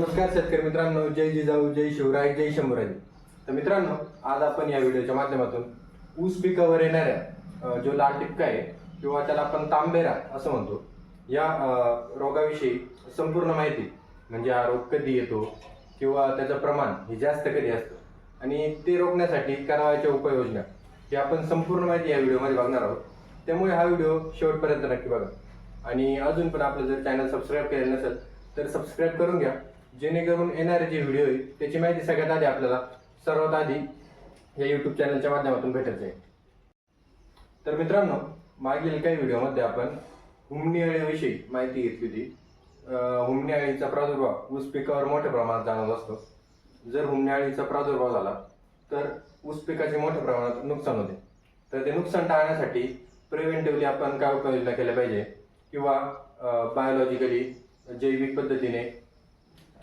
नमस्कार शेतकरी मित्रांनो जय जिजाऊ जय शिवराय जय शंभूराज तर मित्रांनो आज आपण या व्हिडिओच्या माध्यमातून ऊस पिकावर येणाऱ्या जो लाल टिपका आहे किंवा त्याला आपण तांबेरा असं म्हणतो या रोगाविषयी संपूर्ण माहिती म्हणजे हा रोग कधी येतो किंवा त्याचं प्रमाण हे जास्त कधी असतं आणि ते रोखण्यासाठी करावयाच्या उपाययोजना हे आपण संपूर्ण माहिती या व्हिडिओमध्ये बघणार आहोत. त्यामुळे हा व्हिडिओ शेवटपर्यंत नक्की बघा. आणि अजून पण आपलं जर चॅनल सबस्क्राईब केलेलं नसेल तर सबस्क्राईब करून घ्या. जेणेकरून येणारे जे व्हिडिओ आहे त्याची माहिती सगळ्यात आधी आपल्याला सर्वात आधी या यूट्यूब चॅनलच्या माध्यमातून भेटत जाईल. तर मित्रांनो मागील काही व्हिडिओमध्ये आपण हुमणी अळीविषयी माहिती घेतली होती. हुमणी अळीचा प्रादुर्भाव ऊस पिकावर मोठ्या प्रमाणात जाणवत असतो. जर हुमणी अळीचा प्रादुर्भाव झाला तर ऊस पिकाचे मोठ्या प्रमाणात नुकसान होते. तर ते नुकसान टाळण्यासाठी प्रिव्हेंटिव्हली आपण काय उपाययोजना केल्या पाहिजे? किंवा बायोलॉजिकली जैविक पद्धतीने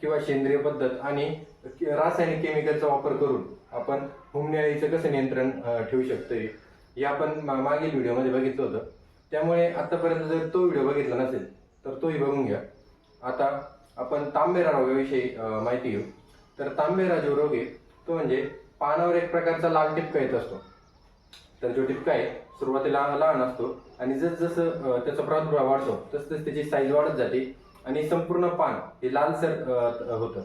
किंवा सेंद्रिय पद्धत आणि रासायनिक केमिकलचा वापर करून आपण हुमणी कसं नियंत्रण ठेवू शकतो हे आपण मा- मागील व्हिडिओमध्ये बघितलं होतं. त्यामुळे आतापर्यंत जर तो व्हिडिओ बघितला नसेल तर तोही बघून घ्या. आता आपण तांबेरा रोगाविषयी माहिती घेऊ. तर तांबेरा जो रोग आहे तो म्हणजे पानावर एक प्रकारचा लाल टिपका येत असतो. तर जो टिपका आहे सुरुवातीला लहान असतो आणि जसजसं त्याचा प्रादुर्भाव वाढतो तसतस त्याची साईज वाढत जाते. आणि संपूर्ण पान हे लालसर होतं.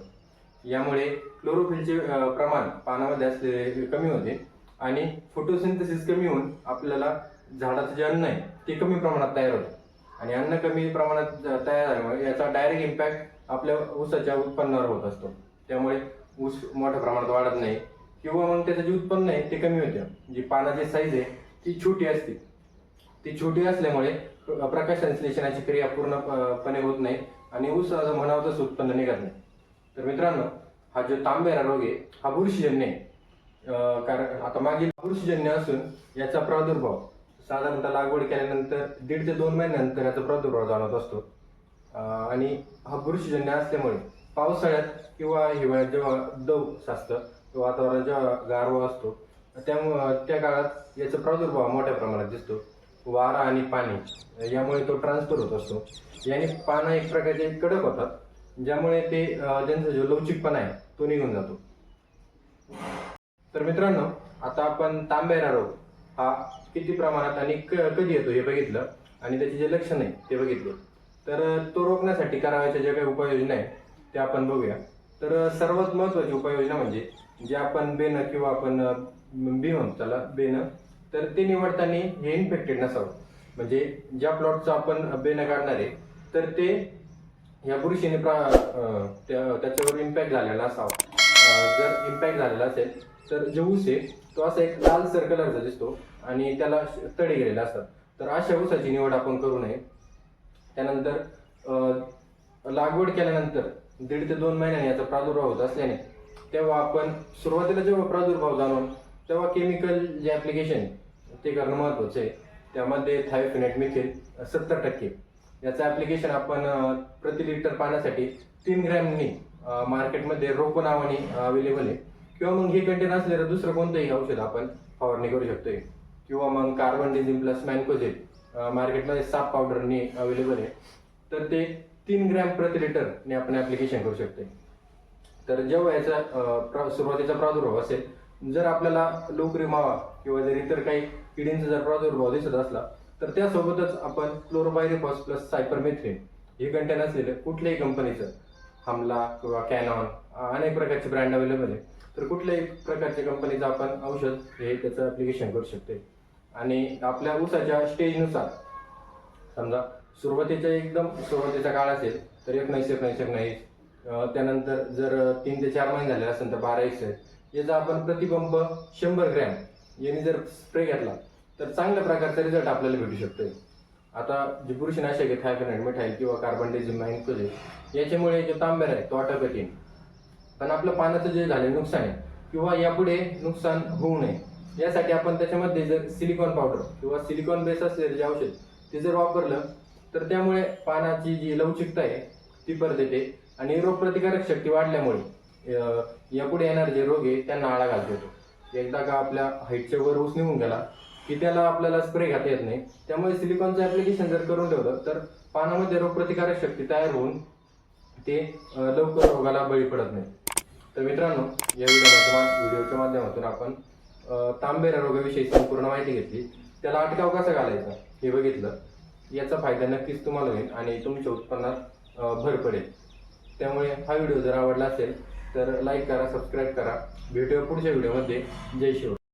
यामुळे क्लोरोफिलचे प्रमाण पानामध्ये असलेले कमी होते आणि फोटोसिंथेसिस कमी होऊन आपल्याला झाडाचं जे अन्न आहे ते कमी प्रमाणात तयार होतं. आणि अन्न कमी प्रमाणात तयार झाल्यामुळे याचा डायरेक्ट इम्पॅक्ट आपल्या ऊसाच्या उत्पन्नावर होत असतो. त्यामुळे ऊस मोठ्या प्रमाणात वाढत नाही किंवा मग त्याचं जे उत्पन्न आहे ते कमी होते. जी पानाची साईज आहे ती छोटी असते. ती छोटी असल्यामुळे प्रकाश संश्लेषणाची क्रिया पूर्णपणे होत नाही आणि ऊस असं म्हणावं तसं उत्पन्न निघत नाही. तर मित्रांनो हा जो तांबेरा रोग आहे हा बुरशीजन्य आहे. कारण आता मागील बुरशीजन्य असून याचा प्रादुर्भाव साधारणतः लागवड केल्यानंतर दीड ते दोन महिन्यानंतर याचा प्रादुर्भाव जाणवत असतो. आणि हा बुरशीजन्य असल्यामुळे पावसाळ्यात किंवा हिवाळ्यात जेव्हा दव साचतं किंवा वातावरण जेव्हा गारवा असतो त्यामुळं त्या काळात याचा प्रादुर्भाव मोठ्या प्रमाणात दिसतो. वारा आणि पाणी यामुळे तो ट्रान्सफर होत असतो. याने पानं एक प्रकारचे कडक होतात ज्यामुळे ते त्यांचा जो लवचिकपणा आहे तो निघून जातो. तर मित्रांनो आता आपण तांबेरा रोग हा किती प्रमाणात आणि क- कधी येतो हे बघितलं आणि त्याचे जे लक्षण आहे ते बघितले. तर तो रोखण्यासाठी करावयाच्या ज्या काही उपाययोजना आहेत त्या आपण बघूया. तर सर्वात महत्वाची उपाययोजना म्हणजे जे आपण बेन किंवा आपण बी म्हणतो त्याला बेन तर ते निवडताना हे इन्फेक्टेड नसावं. म्हणजे ज्या प्लॉटचं आपण बेनं काढणार आहे तर ते या बुरशीने प्रा त्या- त्याच्यावर इम्पॅक्ट झालेला असावा. जर इम्पॅक्ट झालेला असेल तर जे ऊस आहे तो असा एक लालसर कलरचा दिसतो आणि त्याला तडे गेलेले असतात. तर अशा ऊसाची निवड आपण करू नये. त्यानंतर लागवड केल्यानंतर दीड ते दोन महिन्याने याचा प्रादुर्भाव होत असल्याने तेव्हा आपण सुरुवातीला जेव्हा प्रादुर्भाव जाणून तेव्हा केमिकल जे ॲप्लिकेशन ते करणं महत्वाचं आहे. त्यामध्ये थायोफिनेट मिथेन सत्तर टक्के. याचं ॲप्लिकेशन आपण प्रति लिटर पाण्यासाठी तीन ग्रॅमनी मार्केटमध्ये रोको नावाने अवेलेबल आहे. किंवा मग हे कंटेन असलेलं दुसरं कोणतंही औषध आपण फवारणी करू शकतोय. किंवा मग कार्बन डिझिम प्लस मॅन्कोझेल मार्केटमध्ये साप पावडरनी अवेलेबल आहे. तर ते तीन ग्रॅम प्रति लिटरने आपण ॲप्लिकेशन करू शकतोय. तर जेव्हा याचा प्रा- सुरुवातीचा प्रादुर्भाव असेल जर आपल्याला लोकरी मावा किंवा जर इतर काही किडींचा जर प्रादुर्भाव दिसत असला तर त्यासोबतच आपण क्लोरोबायरिफॉस प्लस सायपरमेथ्रिन हे कंटेन असलेलं कुठल्याही कंपनीचं हमला किंवा कॅनॉन अनेक प्रकारचे ब्रँड अवेलेबल आहे. तर कुठल्याही प्रकारच्या कंपनीचं आपण औषध हे त्याचं ॲप्लिकेशन करू शकते आणि आपल्या ऊसाच्या स्टेजनुसार समजा सुरुवातीचा एकदम सुरुवातीचा काळ असेल तर एकोणीस एकोणीस एकोणीस त्यानंतर जर तीन ते चार महिने झाले असेल तर बारा एकशे याचा आपण प्रतिपंप शंभर ग्रॅम यांनी जर स्प्रे घेतला तर चांगल्या प्रकारचा रिझल्ट आपल्याला भेटू शकतोय. आता जे बुरशीनाशक आहे थायफेनाइड मिठाईल किंवा कार्बन डिझिम याच्यामुळे जो तांब्यार आहे तो अटकत येईल पण आपलं पाण्याचं जे झालेलं नुकसान आहे किंवा यापुढे नुकसान होऊ नये यासाठी आपण त्याच्यामध्ये जर सिलिकॉन पावडर किंवा सिलिकॉन बेस असलेलं जे औषध ते जर वापरलं तर त्यामुळे पानाची जी लवचिकता आहे ती परत येते. आणि रोगप्रतिकारक शक्ती वाढल्यामुळे यापुढे येणारे जे रोग आहे त्यांना आळा घालता येतो एकदा का आपल्या हाईटच्या वर ऊस निघून गेला की त्याला आपल्याला स्प्रे घेता येत नाही. त्यामुळे सिलिकॉनचं ॲप्लिकेशन जर करून ठेवलं तर पानामध्ये रोगप्रतिकारक शक्ती तयार होऊन ते लवकर रोगाला बळी पडत नाही. तर मित्रांनो या व्हिडिओ व्हिडिओच्या माध्यमातून आपण अं, तांबेरा रोगाविषयी संपूर्ण माहिती घेतली. त्याला अटकाव कसा घालायचा हे बघितलं. याचा फायदा नक्कीच तुम्हाला होईल आणि तुमच्या उत्पन्नात भर पडेल. त्यामुळे हा व्हिडिओ जर आवडला असेल तर लाईक करा सबस्क्राईब करा. भेटूया पुढच्या व्हिडिओमध्ये जय शिव